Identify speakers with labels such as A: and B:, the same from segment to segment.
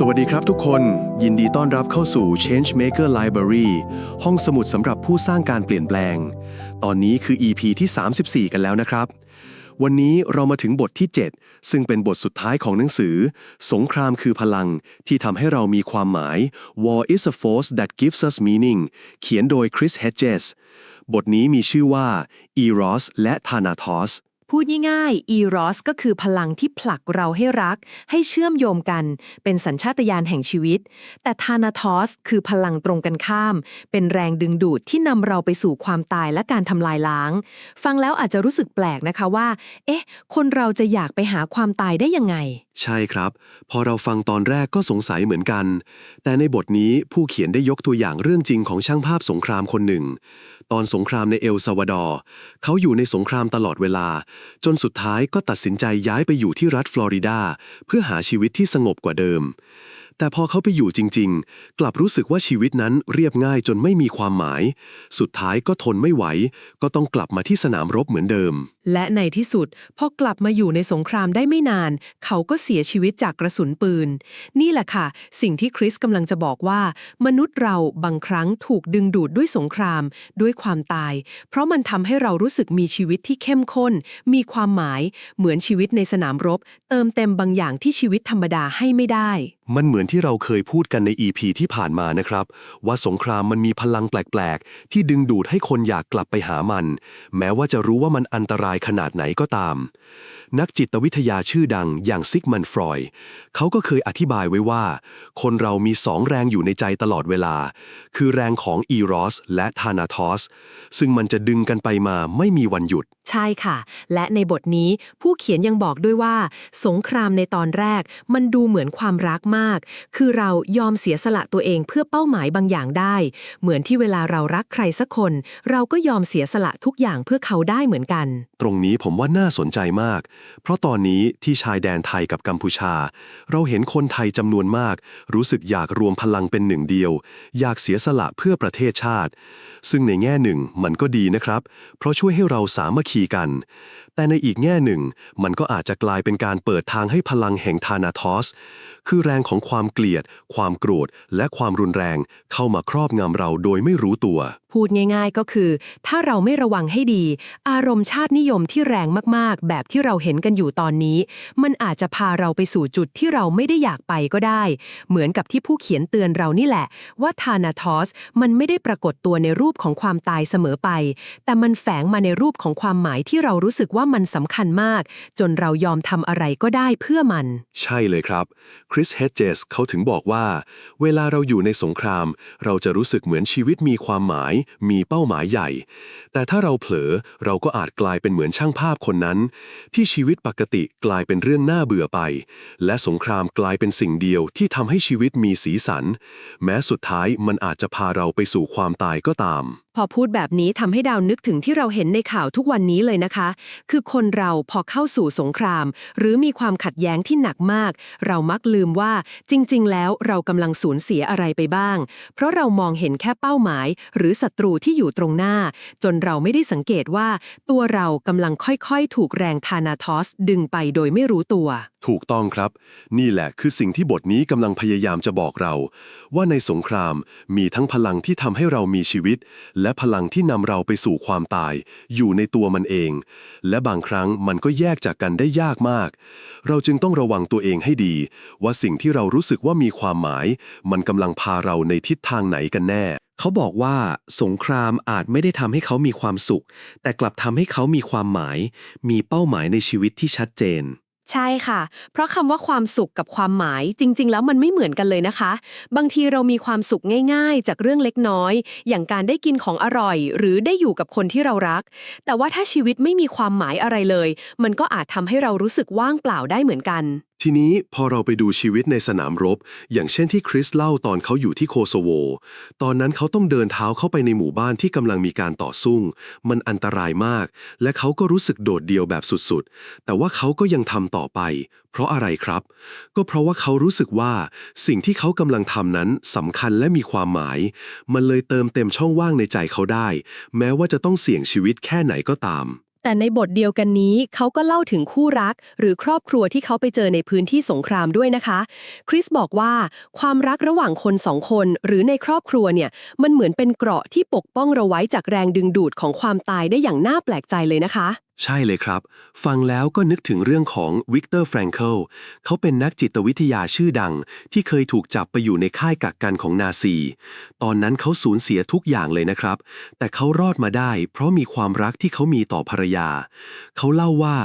A: สวัสดีครับทุกคน ยินดีต้อนรับเข้าสู่ Changemaker Library ห้องสมุดสำหรับผู้สร้างการเปลี่ยนแปลง ตอนนี้คือ EP ที่ 34 กันแล้วนะครับ วันนี้เรามาถึงบทที่ 7 ซึ่งเป็นบทสุดท้ายของหนังสือ สงครามคือพลัง ที่ทำให้เรามีความหมาย War is a force that gives us meaning เขียนโดย Chris Hedges บทนี้มีชื่อว่า Eros และ Thanatos
B: พูดง่ายๆ Eros ก็คือพลังที่ผลักเราให้รัก ให้เชื่อมโยงกัน เป็นสัญชาตญาณแห่งชีวิต แต่ Thanatos คือพลังตรงกันข้าม เป็นแรงดึงดูดที่นำเราไปสู่ความตายและการทำลายล้าง ฟังแล้วอาจจะรู้สึกแปลกนะคะว่า เอ๊ะ คนเราจะอยากไปหาความตายได้ยังไง
A: ใช่ครับ พอเราฟังตอนแรกก็สงสัยเหมือนกัน แต่ในบทนี้ผู้เขียนได้ยกตัวอย่างเรื่องจริงของช่างภาพสงครามคนหนึ่ง ตอนสงครามในเอลซาวาดอร์เขาอยู่ในสงครามตลอดเวลา จนสุดท้ายก็ตัดสินใจย้ายไปอยู่ที่รัฐฟลอริดา เพื่อหาชีวิตที่สงบกว่าเดิม แต่พอเขาไปอยู่จริง ๆ กลับรู้สึกว่าชีวิตนั้นเรียบง่ายจนไม่มีความหมาย สุดท้ายก็ทนไม่ไหว ก็ต้องกลับมาที่สนามรบเหมือนเดิม
B: และในที่สุดพอกลับมาอยู่ในสงครามได้ไม่นาน เขาก็เสียชีวิตจากกระสุนปืน นี่แหละค่ะ สิ่งที่คริสกำลังจะบอกว่า มนุษย์เราบางครั้งถูกดึงดูดด้วยสงคราม ด้วยความตาย เพราะมันทำให้เรารู้สึกมีชีวิตที่เข้มข้น มีความหมาย เหมือนชีวิตในสนามรบ เติมเต็มบางอย่างที่ชีวิตธรรมดาให้ไม่ได้
A: มันเหมือนที่เราเคยพูดกันใน EP ที่ผ่านมานะครับ ว่าสงครามมันมีพลังแปลก ๆ ที่ดึงดูดให้คนอยากกลับไปหามัน แม้ว่าจะรู้ว่ามันอันตรายขนาดไหนก็ตาม นักจิตวิทยาชื่อดังอย่างซิกมันฟรอยด์เขาก็เคยอธิบายไว้ว่า คนเรามีสองแรงอยู่ในใจตลอดเวลา คือแรงของอีรอสและทานาทอสซึ่งมันจะดึงกันไปมาไม่มีวันหยุด
B: ใช่ค่ะ และในบทนี้ผู้เขียนยังบอกด้วยว่า สงครามในตอนแรก มันดูเหมือนความรักมาก คือเรายอมเสียสละตัวเองเพื่อเป้าหมายบางอย่างได้ เหมือนที่เวลาเรารักใครสักคน เราก็ยอมเสียสละทุกอย่างเพื่อเขาได้เหมือนกัน
A: ตรงนี้ผมว่าน่าสนใจมาก เพราะตอนนี้ที่ชายแดนไทยกับกัมพูชา เราเห็นคนไทยจำนวนมาก รู้สึกอยากรวมพลังเป็นหนึ่งเดียว อยากเสียสละเพื่อประเทศชาติ ซึ่งในแง่หนึ่งมันก็ดีนะครับ เพราะช่วยให้เราสามัคคีธีกัน แต่ในอีกแง่หนึ่ง มันก็อาจจะกลายเป็นการเปิดทางให้พลังแห่งธานาทอส คือแรงของความเกลียด ความโกรธ และความรุนแรง เข้ามาครอบงำเราโดยไม่รู้ตัว
B: พูดง่ายๆก็คือ ถ้าเราไม่ระวังให้ดี อารมณ์ชาตินิยมที่แรงมากๆ แบบที่เราเห็นกันอยู่ตอนนี้ มันอาจจะพาเราไปสู่จุดที่เราไม่ได้อยากไปก็ได้ เหมือนกับที่ผู้เขียนเตือนเรานี่แหละ ว่าธานาทอสมันไม่ได้ปรากฏตัวในรูปของความตายเสมอไป แต่มันแฝงมาในรูปของความหมายที่เรารู้สึกว่ามันสำคัญมาก จนเรายอมทำอะไรก็ได้เพื่อมัน
A: ใช่เลยครับ คริสเฮดเจสเขาถึงบอกว่า เวลาเราอยู่ในสงคราม เราจะรู้สึกเหมือนชีวิตมีความหมาย มีเป้าหมายใหญ่ แต่ถ้าเราเผลอเราก็อาจกลายเป็นเหมือนช่างภาพคนนั้น ที่ชีวิตปกติกลายเป็นเรื่องน่าเบื่อไป และสงครามกลายเป็นสิ่งเดียวที่ทำให้ชีวิตมีสีสัน แม้สุดท้ายมันอาจจะพาเราไปสู่ความตายก็ตาม
B: พอพูดแบบนี้ทำให้ดาวนึกถึงที่เราเห็นในข่าวทุกวันนี้เลยนะคะ คือคนเราพอเข้าสู่สงคราม หรือมีความขัดแย้งที่หนักมาก เรามักลืมว่าจริง ๆ แล้วเรากำลังสูญเสียอะไรไปบ้าง เพราะเรามองเห็นแค่เป้าหมาย หรือศัตรูที่อยู่ตรงหน้า จนเราไม่ได้สังเกตว่า ตัวเรากำลังค่อยๆ ถูกแรงธานาทอสดึงไปโดยไม่รู้ตัว
A: ถูกต้องครับ นี่แหละคือสิ่งที่บทนี้กำลังพยายามจะบอกเรา ว่าในสงครามมีทั้งพลังที่ทำให้เรามีชีวิต และพลังที่นำเราไปสู่ความตาย อยู่ในตัวมันเอง และบางครั้งมันก็แยกจากกันได้ยากมาก เราจึงต้องระวังตัวเองให้ดี ว่าสิ่งที่เรารู้สึกว่ามีความหมาย มันกำลังพาเราในทิศทางไหนกันแน่ เขาบอกว่าสงครามอาจไม่ได้ทำให้เขามีความสุข แต่กลับทำให้เขามีความหมาย มีเป้าหมายในชีวิตที่ชัดเจน
B: ใช่ค่ะ เพราะคำว่าความสุขกับความหมายจริง ๆ แล้วมันไม่เหมือนกันเลยนะคะ บางทีเรามีความสุขง่าย ๆ จากเรื่องเล็กน้อย อย่างการได้กินของอร่อย หรือได้อยู่กับคนที่เรารัก แต่ว่าถ้าชีวิตไม่มีความหมายอะไรเลย มันก็อาจทำให้เรารู้สึกว่างเปล่าได้เหมือนกัน
A: ทีนี้พอเราไปดูชีวิตในสนามรบ อย่างเช่นที่คริสเล่าตอนเขาอยู่ที่โคโซโว ตอนนั้นเขาต้องเดินเท้าเข้าไปในหมู่บ้านที่กำลังมีการต่อสู้มันอันตรายมาก และเขาก็รู้สึกโดดเดี่ยวแบบสุดๆ แต่ว่าเขาก็ยังทำต่อไป เพราะอะไรครับ ก็เพราะว่าเขารู้สึกว่า สิ่งที่เขากำลังทำนั้นสำคัญและมีความหมาย มันเลยเติมเต็มช่องว่างในใจเขาได้ แม้ว่าจะต้องเสี่ยงชีวิตแค่ไหนก็ตาม
B: แต่ในบทเดียวกันนี้เขาก็เล่าถึงคู่รัก หรือครอบครัวที่เขาไปเจอในพื้นที่สงครามด้วยนะคะ คริสบอกว่าความรักระหว่างคนสองคน หรือในครอบครัวเนี่ยมันเหมือนเป็นเกราะที่ปกป้องเราไว้จากแรงดึงดูดของความตายได้อย่างน่าแปลกใจเลยนะคะ
A: ใช่เลยครับ ฟังแล้วก็นึกถึงเรื่องของวิกเตอร์แฟรงเคิลเขาเป็นนักจิตวิทยาชื่อดัง ที่เคยถูกจับไปอยู่ในค่ายกักกันของนาซี ตอนนั้นเขาสูญเสียทุกอย่างเลยนะครับ แต่เขารอดมาได้ เพราะมีความรักที่เขามีต่อภรรยา เขาเล่าว่า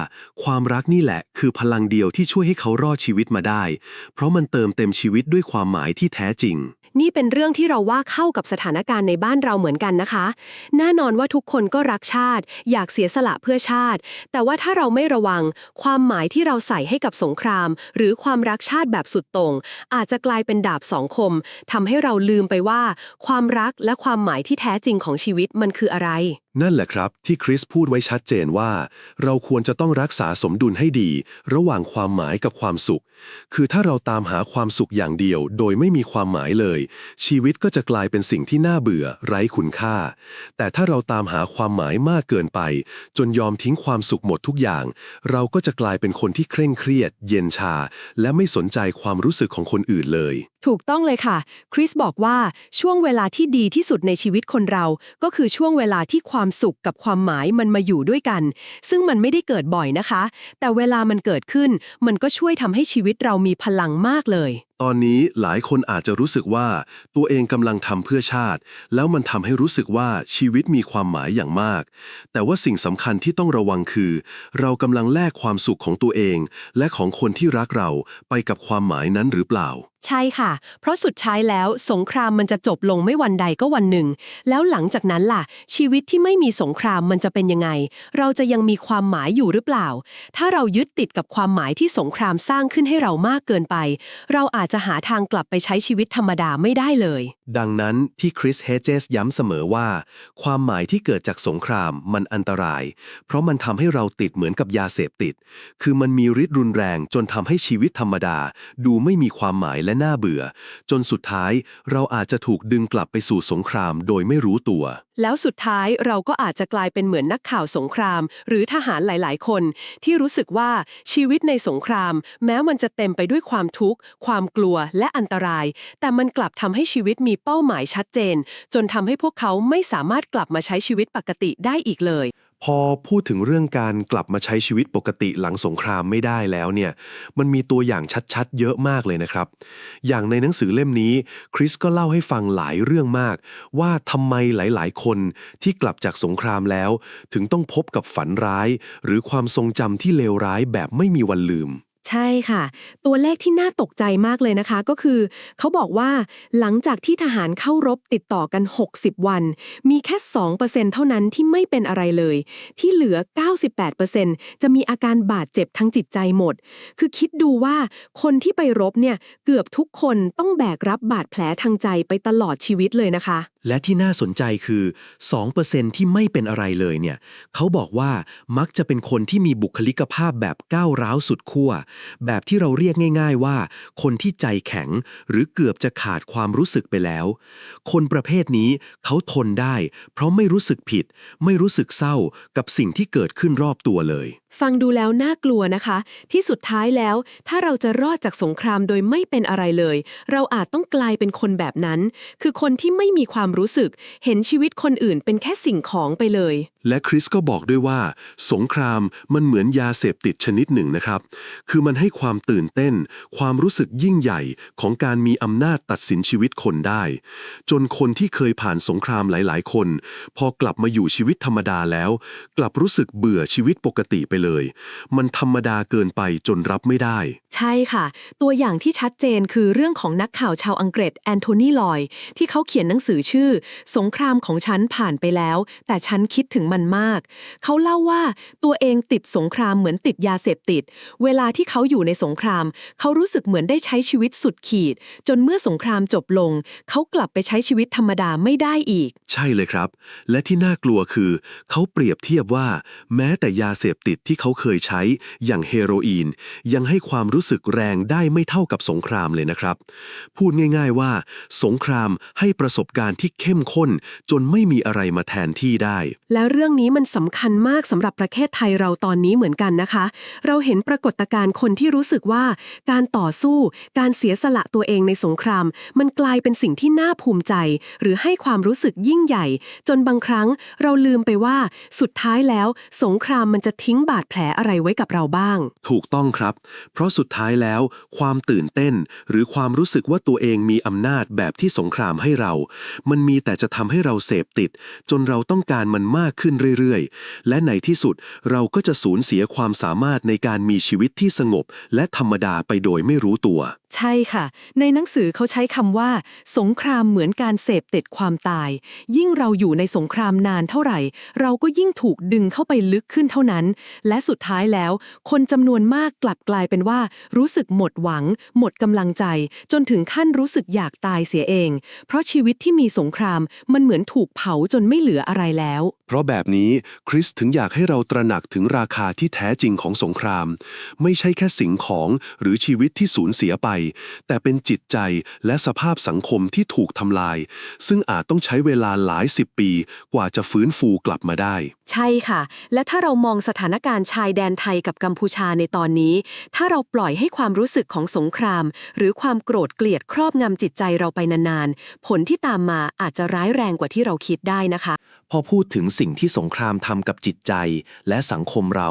A: ความรักนี่แหละ คือพลังเดียวที่ช่วยให้เขารอดชีวิตมาได้ เพราะมันเติมเต็มชีวิตด้วยความหมายที่แท้จริง
B: นี่เป็นเรื่องที่เราว่าเข้ากับสถานการณ์ในบ้านเราเหมือนกันนะคะ แน่นอนว่าทุกคนก็รักชาติ อยากเสียสละเพื่อชาติ แต่ว่าถ้าเราไม่ระวัง ความหมายที่เราใส่ให้กับสงคราม หรือความรักชาติแบบสุดโต่งอาจจะกลายเป็นดาบสองคมทำให้เราลืมไปว่า ความรักและความหมายที่แท้จริงของชีวิตมันคืออะไร
A: นั่นแหละครับที่คริสพูดไว้ชัดเจนว่า เราควรจะต้องรักษาสมดุลให้ดี ระหว่างความหมายกับความสุข คือถ้าเราตามหาความสุขอย่างเดียว โดยไม่มีความหมายเลย ชีวิตก็จะกลายเป็นสิ่งที่น่าเบื่อ ไร้คุณค่า แต่ถ้าเราตามหาความหมายมากเกินไป จนยอมทิ้งความสุขหมดทุกอย่าง เราก็จะกลายเป็นคนที่เคร่งเครียด เย็นชา และไม่สนใจความรู้สึกของคนอื่นเลย
B: ถูกต้องเลยค่ะคริสบอกว่าช่วงเวลาที่ดีที่สุดในชีวิตคนเรา ก็คือช่วงเวลาที่ความความสุขกับความหมายมันมาอยู่ด้วยกัน ซึ่งมันไม่ได้เกิดบ่อยนะคะ แต่เวลามันเกิดขึ้น มันก็ช่วยทำให้ชีวิตเรามีพลังมากเลย
A: ตอนนี้หลายคนอาจจะรู้สึกว่าตัวเองกำลังทำเพื่อชาติ แล้วมันทำให้รู้สึกว่าชีวิตมีความหมายอย่างมาก แต่ว่าสิ่งสำคัญที่ต้องระวังคือ เรากำลังแลกความสุขของตัวเอง และของคนที่รักเราไปกับความหมายนั้นหรือเปล่า
B: ใช่ค่ะ เพราะสุดท้ายแล้วสงครามมันจะจบลงไม่วันใดก็วันหนึ่ง แล้วหลังจากนั้นล่ะ ชีวิตที่ไม่มีสงครามมันจะเป็นยังไง เราจะยังมีความหมายอยู่หรือเปล่า ถ้าเรายึดติดกับความหมายที่สงครามสร้างขึ้นให้เรามากเกินไป เราอาจจะหาทางกลับไปใช้ชีวิตธรรมดาไม่ได้เลย
A: ดังนั้นที่คริสเฮเจสย้ำเสมอว่า ความหมายที่เกิดจากสงครามมันอันตราย เพราะมันทำให้เราติดเหมือนกับยาเสพติด คือมันมีฤทธิ์รุนแรงจนทำให้ชีวิตธรรมดา ดูไม่มีความหมายและน่าเบื่อ จนสุดท้ายเราอาจจะถูกดึงกลับไปสู่สงครามโดยไม่รู้ตัว
B: แล้วสุดท้ายเราก็อาจจะกลายเป็นเหมือนนักข่าวสงคราม หรือทหารหลาย ๆ คน ที่รู้สึกว่าชีวิตในสงคราม แม้มันจะเต็มไปด้วยความทุกข์ ความกลัวและอันตราย แต่มันกลับทำให้ชีวิตมีเป้าหมายชัดเจน จนทำให้พวกเขาไม่สามารถกลับมาใช้ชีวิตปกติได้อีกเลย
A: พอพูดถึงเรื่องการกลับมาใช้ชีวิตปกติหลังสงครามไม่ได้แล้วเนี่ย มันมีตัวอย่างชัดๆ เยอะมากเลยนะครับ อย่างในหนังสือเล่มนี้คริสก็เล่าให้ฟังหลายเรื่องมาก ว่าทำไมหลายๆ คนที่กลับจากสงครามแล้ว ถึงต้องพบกับฝันร้าย หรือความทรงจำที่เลวร้ายแบบไม่มีวันลืม
B: ช่ค่ะ ตัวเลขที่น่าตกใจมากเลยนะคะ ก็คือ เขาบอกว่าหลังจากที่ทหารเข้ารบติดต่อกัน 60 วัน มีแค่ 2%เท่านั้นที่ไม่เป็นอะไรเลย ที่เหลือ 98%จะมีอาการบาดเจ็บทั้งจิตใจหมด คือคิดดูว่าคนที่ไปรบเนี่ย เกือบทุกคนต้องแบกรับบาดแผลทางใจไปตลอดชีวิตเลยนะคะ
A: และที่น่าสนใจคือ 2%ที่ไม่เป็นอะไรเลยเนี่ยเขาบอกว่ามักจะเป็นคนที่มีบุคลิกภาพแบบก้าวร้าวสุดขั้ว แบบที่เราเรียกง่าย ๆว่า คนที่ใจแข็ง หรือเกือบจะขาดความรู้สึกไปแล้ว คนประเภทนี้เขาทนได้ เพราะไม่รู้สึกผิด ไม่รู้สึกเศร้ากับสิ่งที่เกิดขึ้นรอบตัวเลย
B: ฟังดูแล้วน่ากลัวนะคะ ที่สุดท้ายแล้ว ถ้าเราจะรอดจากสงครามโดยไม่เป็นอะไรเลย เราอาจต้องกลายเป็นคนแบบนั้น คือคนที่ไม่มีความรู้สึก เห็นชีวิตคนอื่นเป็นแค่สิ่งของไปเลย
A: และคริสก็บอกด้วยว่า สงครามมันเหมือนยาเสพติดชนิดหนึ่งนะครับ คือมันให้ความตื่นเต้น ความรู้สึกยิ่งใหญ่ของการมีอำนาจตัดสินชีวิตคนได้ จนคนที่เคยผ่านสงครามหลาย ๆ คน พอกลับมาอยู่ชีวิตธรรมดาแล้ว กลับรู้สึกเบื่อชีวิตปกติไปเลย มันธรรมดาเกินไปจนรับไม่ได้
B: ใช่ค่ะ ตัวอย่างที่ชัดเจนคือเรื่องของนักข่าวชาวอังกฤษแอนโทนีลอย ที่เขาเขียนหนังสือชื่อ สงครามของฉันผ่านไปแล้ว แต่ฉันคิดถึงมันมาก เขาเล่าว่าตัวเองติดสงครามเหมือนติดยาเสพติด เวลาที่เขาอยู่ในสงคราม เขารู้สึกเหมือนได้ใช้ชีวิตสุดขีด จนเมื่อสงครามจบลง เขากลับไปใช้ชีวิตธรรมดาไม่ได้อีก
A: ใช่เลยครับ และที่น่ากลัวคือ เขาเปรียบเทียบว่า แม้แต่ยาเสพติดที่เขาเคยใช้อย่างเฮโรอีนยังให้ความรู้รู้สึกแรงได้ไม่เท่ากับสงครามเลยนะครับ พูดง่าย ๆว่า สงครามให้ประสบการณ์ที่เข้มข้น จนไม่มีอะไรมาแทนที่ได้
B: และเรื่องนี้มันสำคัญมากสำหรับประเทศไทยเราตอนนี้เหมือนกันนะคะ เราเห็นปรากฏการณ์คนที่รู้สึกว่า การต่อสู้ การเสียสละตัวเองในสงคราม มันกลายเป็นสิ่งที่น่าภูมิใจ หรือให้ความรู้สึกยิ่งใหญ่ จนบางครั้งเราลืมไปว่า สุดท้ายแล้ว สงครามมันจะทิ้งบาดแผลอะไรไว้กับเราบ้าง
A: ถูกต้องครับ เพราะสุดท้ายแล้ว ความตื่นเต้น หรือความรู้สึกว่าตัวเองมีอำนาจแบบที่สงครามให้เรา มันมีแต่จะทำให้เราเสพติด จนเราต้องการมันมากขึ้นเรื่อยๆ และในที่สุดเราก็จะสูญเสียความสามารถในการมีชีวิตที่สงบ และธรรมดาไปโดยไม่รู้ตัว
B: ใช่ค่ะ ในหนังสือเขาใช้คำว่า สงครามเหมือนการเสพติดความตาย ยิ่งเราอยู่ในสงครามนานเท่าไหร่ เราก็ยิ่งถูกดึงเข้าไปลึกขึ้นเท่านั้น และสุดท้ายแล้ว คนจำนวนมากกลับกลายเป็นว่า รู้สึกหมดหวัง หมดกำลังใจ จนถึงขั้นรู้สึกอยากตายเสียเอง เพราะชีวิตที่มีสงครามมันเหมือนถูกเผาจนไม่เหลืออะไรแล้ว
A: เพราะแบบนี้คริสถึงอยากให้เราตระหนักถึงราคาที่แท้จริงของสงคราม ไม่ใช่แค่สิ่งของหรือชีวิตที่สูญเสียไปแต่เป็นจิตใจและสภาพสังคมที่ถูกทำลาย ซึ่งอาจต้องใช้เวลาหลายสิบปี กว่าจะฟื้นฟูกลับมาได้
B: ใช่ค่ะ และถ้าเรามองสถานการณ์ชายแดนไทยกับกัมพูชาในตอนนี้ ถ้าเราปล่อยให้ความรู้สึกของสงคราม หรือความโกรธเกลียดครอบงำจิตใจเราไปนานๆ ผลที่ตามมาอาจจะร้ายแรงกว่าที่เราคิดได้นะคะ
C: พอพูดถึงสิ่งที่สงครามทำกับจิตใจและสังคมเรา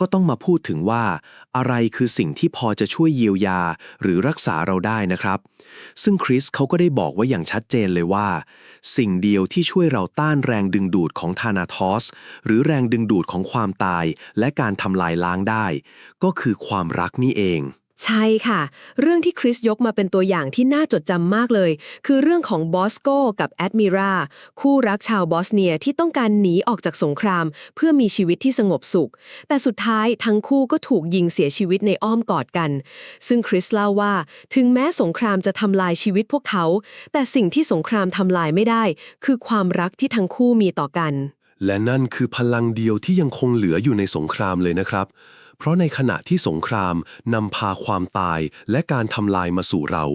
C: ก็ต้องมาพูดถึงว่า อะไรคือสิ่งที่พอจะช่วยเยียวยาหรือรักษาเราได้นะครับ ซึ่งคริสเขาก็ได้บอกไว้อย่างชัดเจนเลยว่า สิ่งเดียวที่ช่วยเราต้านแรงดึงดูดของธานาทอส หรือแรงดึงดูดของความตายและการทำลายล้างได้ ก็คือความรักนี่เอง
B: ใช่ค่ะ เรื่องที่คริสยกมาเป็นตัวอย่างที่น่าจดจำมากเลย คือเรื่องของบอสโกกับแอดมิราคู่รักชาวบอสเนียที่ต้องการหนีออกจากสงคราม เพื่อมีชีวิตที่สงบสุข แต่สุดท้ายทั้งคู่ก็ถูกยิงเสียชีวิตในอ้อมกอดกัน ซึ่งคริสเล่าว่า ถึงแม้สงครามจะทำลายชีวิตพวกเขา แต่สิ่งที่สงครามทำลายไม่ได้ คือความรักที่ทั้งคู่มีต่อกัน
A: และนั่นคือพลังเดียวที่ยังคงเหลืออยู่ในสงครามเลยนะครับ เพราะในขณะที่สงครามนำพาความตายและการทำลายมาสู่เรา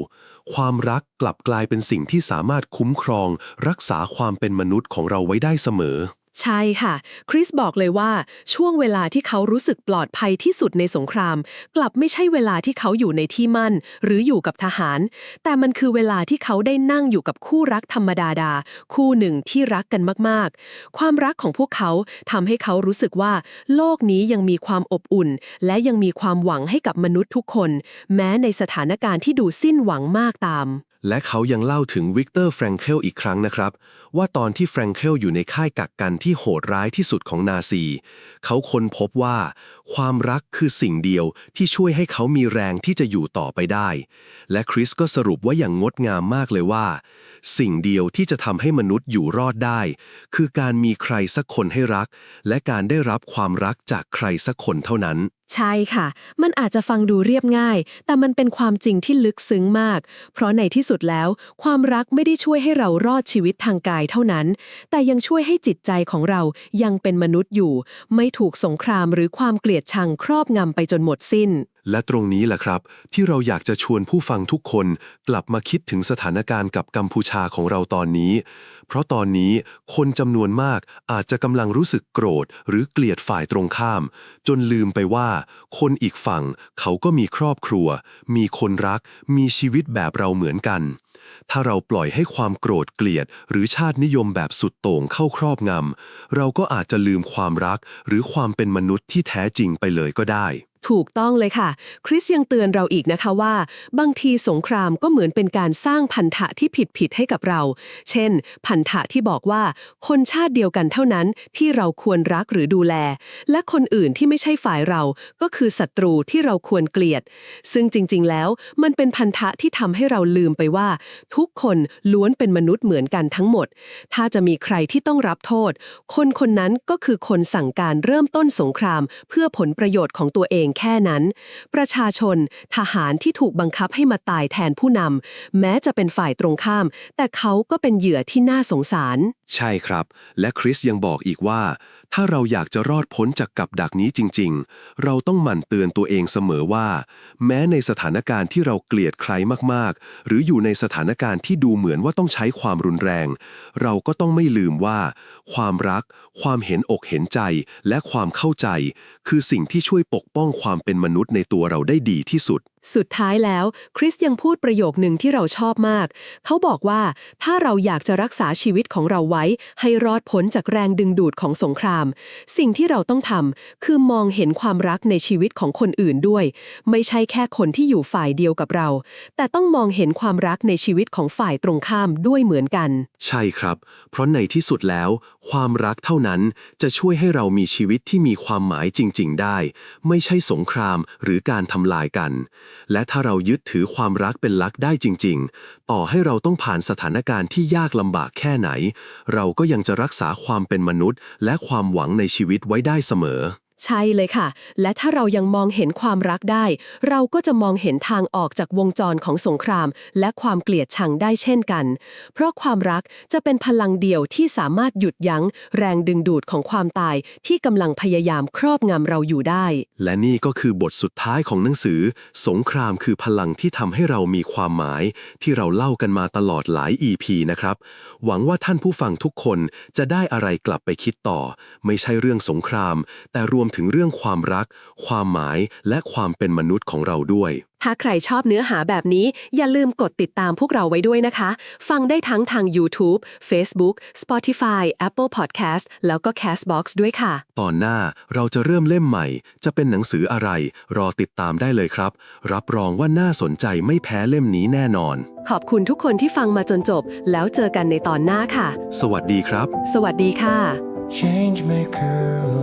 A: ความรักกลับกลายเป็นสิ่งที่สามารถคุ้มครอง รักษาความเป็นมนุษย์ของเราไว้ได้เสมอ
B: ใช่ค่ะ คริสบอกเลยว่าช่วงเวลาที่เขารู้สึกปลอดภัยที่สุดในสงคราม กลับไม่ใช่เวลาที่เขาอยู่ในที่มั่น หรืออยู่กับทหาร แต่มันคือเวลาที่เขาได้นั่งอยู่กับคู่รักธรรมดาดา คู่หนึ่งที่รักกันมากๆ ความรักของพวกเขาทำให้เขารู้สึกว่า โลกนี้ยังมีความอบอุ่น และยังมีความหวังให้กับมนุษย์ทุกคน แม้ในสถานการณ์ที่ดูสิ้นหวังมากตาม
A: และเขายังเล่าถึงวิกเตอร์แฟรงเคลอีกครั้งนะครับ ว่าตอนที่แฟรงเคลอยู่ในค่ายกักกันที่โหดร้ายที่สุดของนาซี เขาค้นพบว่า ความรักคือสิ่งเดียวที่ช่วยให้เขามีแรงที่จะอยู่ต่อไปได้ และคริสก็สรุปว่าอย่างงดงามมากเลยว่า สิ่งเดียวที่จะทำให้มนุษย์อยู่รอดได้ คือการมีใครสักคนให้รัก และการได้รับความรักจากใครสักคนเท่านั้น
B: ใช่ค่ะ มันอาจจะฟังดูเรียบง่าย แต่มันเป็นความจริงที่ลึกซึ้งมาก เพราะในที่สุดแล้ว ความรักไม่ได้ช่วยให้เรารอดชีวิตทางกายเท่านั้น แต่ยังช่วยให้จิตใจของเรายังเป็นมนุษย์อยู่ ไม่ถูกสงครามหรือความเกลียดชังครอบงำไปจนหมดสิ้น
A: และตรงนี้แหละครับ ที่เราอยากจะชวนผู้ฟังทุกคนกลับมาคิดถึงสถานการณ์กับกัมพูชาของเราตอนนี้ เพราะตอนนี้คนจำนวนมากอาจจะกำลังรู้สึกโกรธ หรือเกลียดฝ่ายตรงข้าม จนลืมไปว่า คนอีกฝั่งเขาก็มีครอบครัว มีคนรัก มีชีวิตแบบเราเหมือนกันถ้าเราปล่อยให้ความโกรธเกลียด หรือชาตินิยมแบบสุดโต่งเข้าครอบงำ เราก็อาจจะลืมความรัก หรือความเป็นมนุษย์ที่แท้จริงไปเลยก็ได้
B: ถูกต้องเลยค่ะ คริสยังเตือนเราอีกนะคะว่า บางทีสงครามก็เหมือนเป็นการสร้างพันธะที่ผิดผิดให้กับเรา เช่น พันธะที่บอกว่า คนชาติเดียวกันเท่านั้นที่เราควรรักหรือดูแล และคนอื่นที่ไม่ใช่ฝ่ายเรา ก็คือศัตรูที่เราควรเกลียด ซึ่งจริง ๆ แล้ว มันเป็นพันธะที่ทำให้เราลืมไปว่า ทุกคนล้วนเป็นมนุษย์เหมือนกันทั้งหมด ถ้าจะมีใครที่ต้องรับโทษ คนคนนั้นก็คือคนสั่งการเริ่มต้นสงคราม เพื่อผลประโยชน์ของตัวเองแค่นั้น ประชาชน ทหารที่ถูกบังคับให้มาตายแทนผู้นำแม้จะเป็นฝ่ายตรงข้าม แต่เขาก็เป็นเหยื่อที่น่าสงสาร
A: ใช่ครับ และคริสยังบอกอีกว่า ถ้าเราอยากจะรอดพ้นจากกับดักนี้จริง ๆ เราต้องหมั่นเตือนตัวเองเสมอว่า แม้ในสถานการณ์ที่เราเกลียดใครมากๆ หรืออยู่ในสถานการณ์ที่ดูเหมือนว่าต้องใช้ความรุนแรง เราก็ต้องไม่ลืมว่า ความรัก ความเห็นอกเห็นใจ และความเข้าใจ คือสิ่งที่ช่วยปกป้องความเป็นมนุษย์ในตัวเราได้ดีที่สุด
B: สุดท้ายแล้ว คริสยังพูดประโยคหนึ่งที่เราชอบมาก เขาบอกว่าถ้าเราอยากจะรักษาชีวิตของเราไว้ ให้รอดพ้นจากแรงดึงดูดของสงคราม สิ่งที่เราต้องทำคือมองเห็นความรักในชีวิตของคนอื่นด้วย ไม่ใช่แค่คนที่อยู่ฝ่ายเดียวกับเรา แต่ต้องมองเห็นความรักในชีวิตของฝ่ายตรงข้ามด้วยเหมือนกัน
A: ใช่ครับ เพราะในที่สุดแล้ว ความรักเท่านั้นจะช่วยให้เรามีชีวิตที่มีความหมายจริง ๆ ได้ ไม่ใช่สงครามหรือการทำลายกันและถ้าเรายึดถือความรักเป็นลักได้จริง ๆ ต่อให้เราต้องผ่านสถานการณ์ที่ยากลำบากแค่ไหน เราก็ยังจะรักษาความเป็นมนุษย์ และความหวังในชีวิตไว้ได้เสมอ
B: ใช่เลยค่ะ และถ้าเรายังมองเห็นความรักได้ เราก็จะมองเห็นทางออกจากวงจรของสงคราม และความเกลียดชังได้เช่นกัน เพราะความรักจะเป็นพลังเดียวที่สามารถหยุดยั้ง แรงดึงดูดของความตายที่กำลังพยายามครอบงำเราอยู่ได้
A: และนี่ก็คือบทสุดท้ายของหนังสือ สงครามคือพลังที่ทำให้เรามีความหมาย ที่เราเล่ากันมาตลอดหลาย EP นะครับ หวังว่าท่านผู้ฟังทุกคนจะได้อะไรกลับไปคิดต่อ ไม่ใช่เรื่องสงคราม แต่รวมถึงเรื่องความรัก ความหมายและความเป็นมนุษย์ของเราด้วย
B: ถ้าใครชอบเนื้อหาแบบนี้ อย่าลืมกดติดตามพวกเราไว้ด้วยนะคะ ฟังได้ทั้งทาง YouTube Facebook Spotify Apple Podcast แล้วก็ Castbox ด้วยค่ะ
A: ตอนหน้าเราจะเริ่มเล่มใหม่ จะเป็นหนังสืออะไร รอติดตามได้เลยครับ รับรองว่าน่าสนใจไม่แพ้เล่มนี้แน่นอน
B: ขอบคุณทุกคนที่ฟังมาจนจบ แล้วเจอกันในตอนหน้าค่ะ
A: สวัสดีครับ
B: สวัสดีค่ะ
D: change maker light